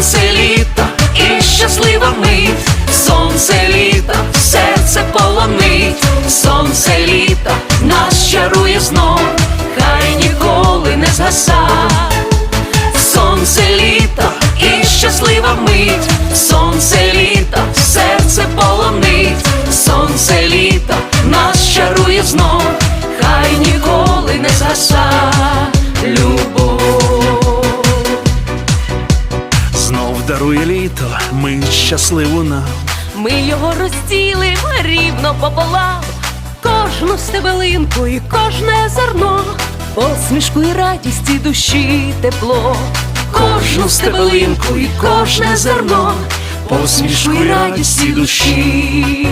сонце літа і щаслива мить, сонце літа, серце полонить, сонце літа нас чарує знов, хай ніколи не згаса. Сонце літа і щаслива мить, сонце літа, серце полонить, сонце літа нас чарує знов, хай ніколи не згаса дарує літо, ми щасливу нам. Ми його розділимо, рівно пополам, кожну стебелинку і кожне зерно, посмішку і радість і душі тепло, Кожну стебелинку і кожне зерно, посмішку і радість і душі